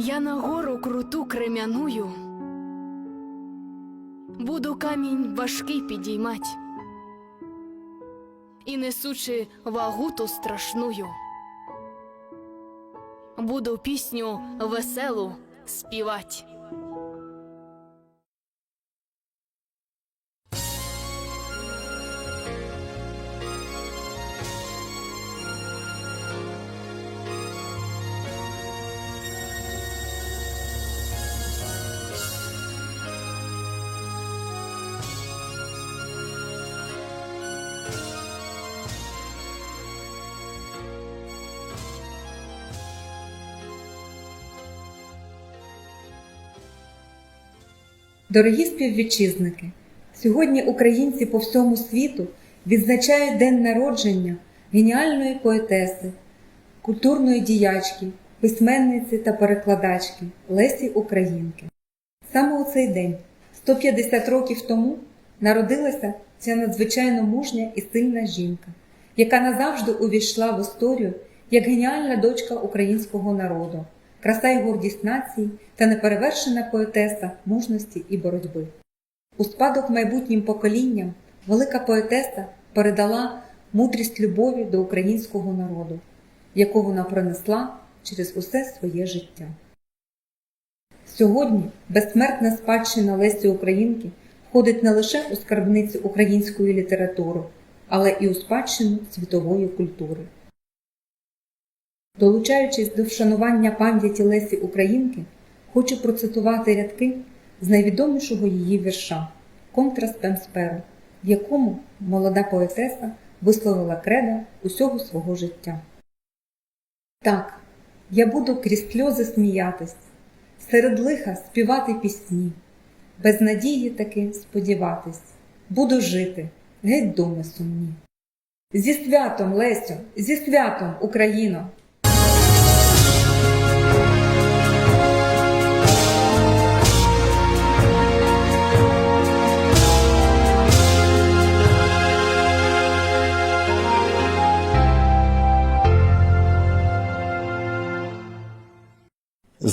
Я на гору круту крем'яную, буду камінь важкий підіймать, і несучи вагу ту страшную, буду пісню веселу співать. Дорогі співвітчизники, сьогодні українці по всьому світу відзначають день народження геніальної поетеси, культурної діячки, письменниці та перекладачки Лесі Українки. Саме у цей день, 150 років тому, народилася ця надзвичайно мужня і сильна жінка, яка назавжди увійшла в історію як геніальна дочка українського народу, краса й гордість нації та неперевершена поетеса мужності і боротьби. У спадок майбутнім поколінням велика поетеса передала мудрість любові до українського народу, яку вона пронесла через усе своє життя. Сьогодні безсмертна спадщина Лесі Українки входить не лише у скарбницю української літератури, але і у спадщину світової культури. Долучаючись до вшанування пам'яті Лесі Українки, хочу процитувати рядки з найвідомішого її вірша Контра Спемсперу, в якому молода поетеса висловила кредо усього свого життя. Так, я буду крізь сльози сміятись, серед лиха співати пісні, без надії таки сподіватись, буду жити, геть думи сумні. Зі святом, Лесю, зі святом, Україно!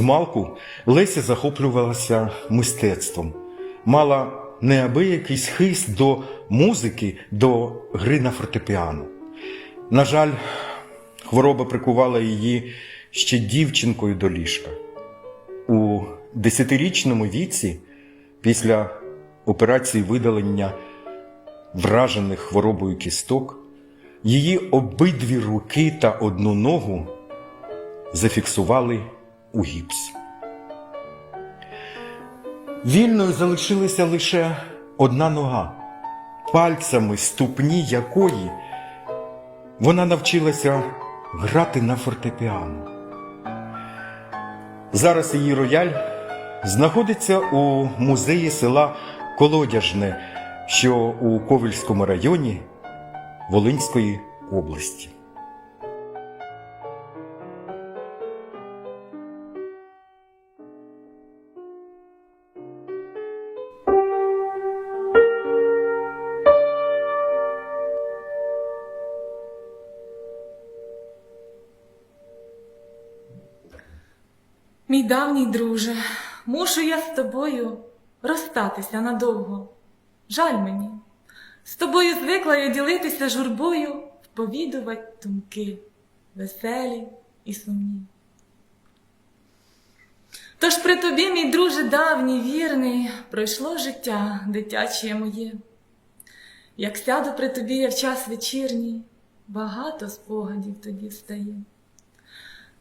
Змалку Леся захоплювалася мистецтвом, мала неабиякий хист до музики, до гри на фортепіано. На жаль, хвороба прикувала її ще дівчинкою до ліжка. У десятирічному віці, після операції видалення вражених хворобою кісток, її обидві руки та одну ногу зафіксували у гіпс. Вільною залишилася лише одна нога, пальцями ступні якої вона навчилася грати на фортепіано. Зараз її рояль знаходиться у музеї села Колодяжне, що у Ковельському районі Волинської області. Давній друже, мушу я з тобою розстатися надовго. Жаль мені, з тобою звикла я ділитися журбою, вповідувати думки, веселі і сумні. Тож при тобі, мій друже давній, вірний, пройшло життя дитяче моє. Як сяду при тобі я в час вечірній, багато спогадів тоді встає.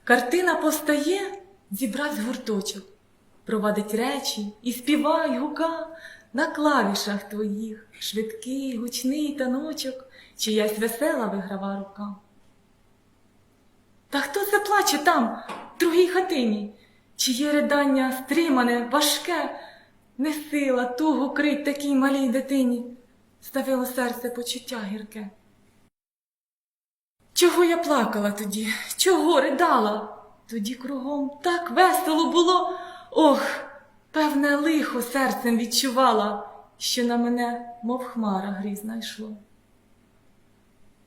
Картина постає, зібрать гурточок, провадить речі і співай гука на клавішах твоїх, швидкий, гучний таночок, чиясь весела виграва рука. Та хто це плаче там, в другій хатині? Чиє ридання стримане, важке, не сила тугу крить такій малій дитині, ставило серце почуття гірке. Чого я плакала тоді? Чого ридала? Тоді кругом так весело було. Ох, певне лихо серцем відчувала, що на мене, мов хмара грізна йшло.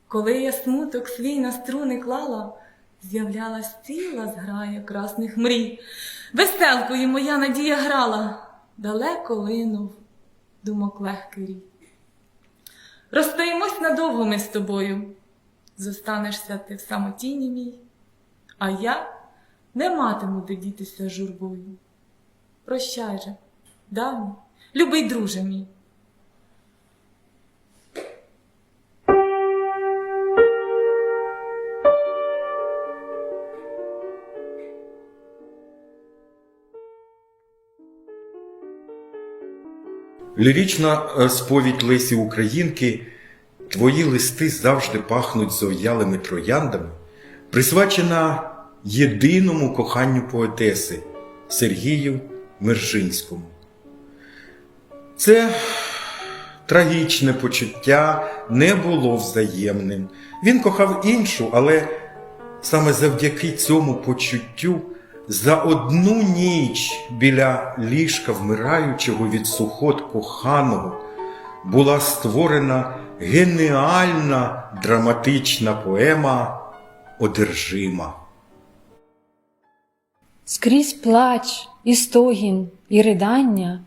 Коли я смуток свій на струни клала, з'являлась ціла зграя красних мрій. Веселкою моя надія грала, далеко линув думок легкий рій. Розстаємось надовго ми з тобою. Зостанешся ти в самотіні мій, а я не матиму де дітися журбою. Прощай же, давній, любий друже мій. Лірічна е, сповідь Лесі Українки Твої листи завжди пахнуть зов'ялими трояндами, присвячена єдиному коханню поетеси Сергію Мержинському. Це трагічне почуття не було взаємним. Він кохав іншу, але саме завдяки цьому почуттю за одну ніч біля ліжка вмираючого від сухот коханого була створена геніальна драматична поема Одержима. Скрізь плач, і стогін, і ридання,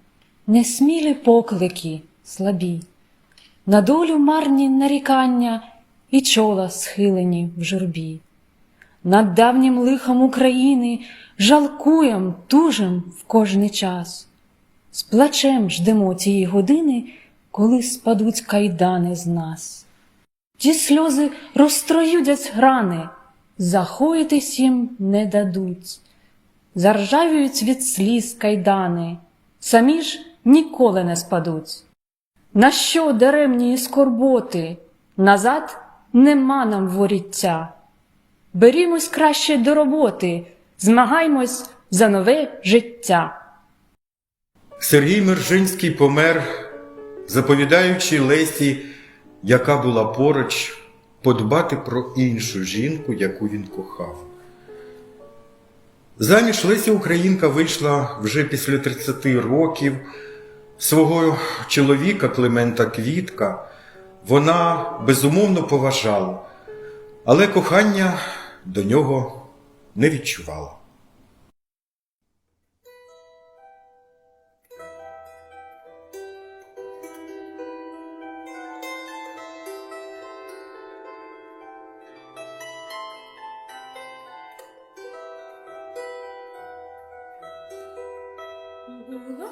несмілі поклики слабі, на долю марні нарікання і чола схилені в журбі. Над давнім лихом України жалкуєм, тужим в кожний час. З плачем ждемо тієї години, коли спадуть кайдани з нас. Ті сльози розтроюдять грани, захоїтись їм не дадуть. Заржавіють від сліз кайдани, самі ж ніколи не спадуть. На що даремні скорботи? Назад нема нам воріття. Берімось краще до роботи, змагаймось за нове життя. Сергій Мержинський помер, заповідаючи Лесі, яка була поруч, подбати про іншу жінку, яку він кохав. Заміж Леся Українка вийшла вже після 30 років свого чоловіка Климента Квітка. Вона безумовно поважала, але кохання до нього не відчувала. Була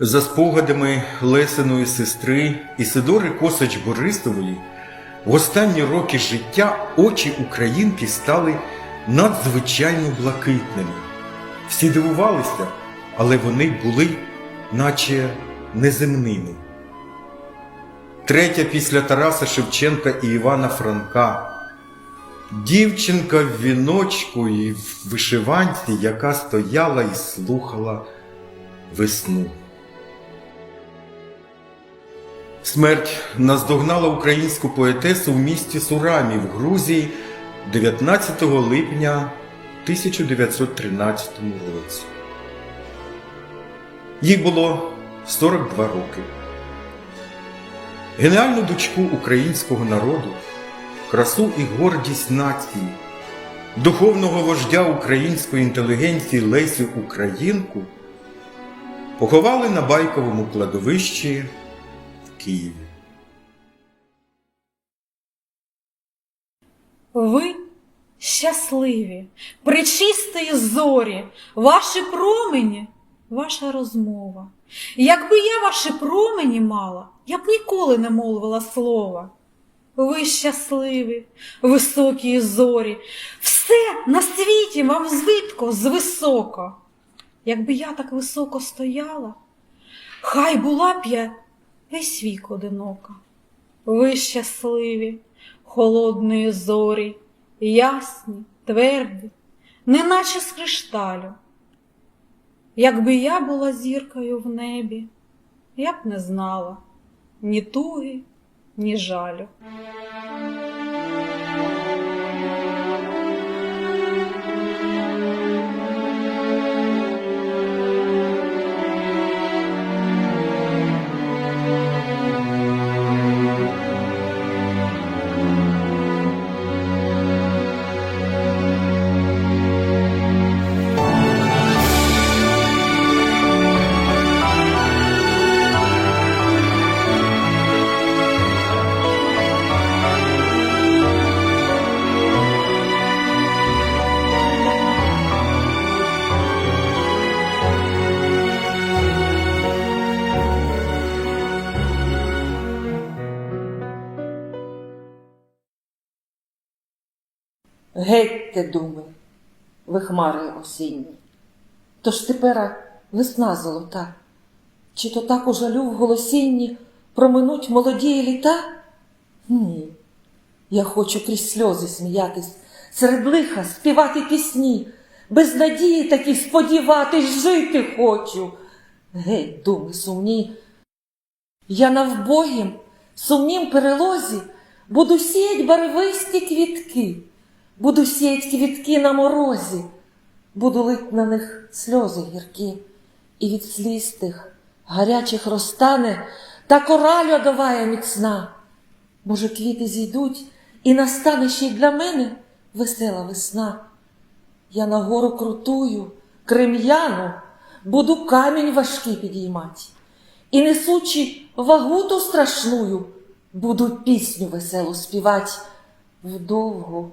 За спогадами Лесиної сестри Ісидори Косач Борисової, в останні роки життя очі українки стали надзвичайно блакитними. Всі дивувалися, але вони були наче неземними. Третя після Тараса Шевченка і Івана Франка. Дівчинка в віночку і в вишиванці, яка стояла і слухала весну. Смерть наздогнала українську поетесу в місті Сурамі в Грузії 19 липня 1913 році. Їй було 42 роки. Геніальну дочку українського народу, красу і гордість нації, духовного вождя української інтелігенції Лесю Українку поховали на байковому кладовищі Києві. Ви щасливі, причистої зорі, ваші промені, ваша розмова. Якби я ваші промені мала, я б ніколи не мовила слова. Ви щасливі, високі зорі, все на світі вам звитко звисоко. Якби я так високо стояла, хай була б я весь вік одинока. Ви щасливі, холодної зорі, ясні, тверді, неначе з кришталю. Якби я була зіркою в небі, я б не знала ні туги, ні жалю. Гетьте, думи, ви хмари осінні. Тож тепера весна золота, чи то так у жалю в голосінні проминуть молоді літа? Ні, я хочу крізь сльози сміятись, серед лиха співати пісні, без надії такі сподіватись, жити хочу. Геть, думи сумні, я на вбогім, сумнім перелозі буду сіять барвисті квітки, буду сіять квітки на морозі, буду лить на них сльози гіркі, і від сліз тих гарячих розтане та кора льодовая міцна. Може, квіти зійдуть, і настане ще й для мене весела весна. Я на гору крутую, крем'яну, буду камінь важкий підіймать. І несучи вагу ту страшную, буду пісню веселу співать. Вдовгу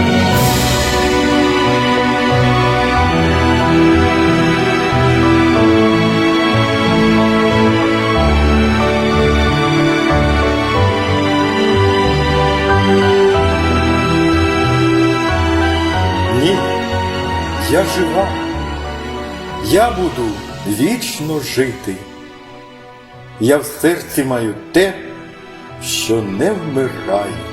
Я буду вічно жити. Я в серці маю те, що не вмирає.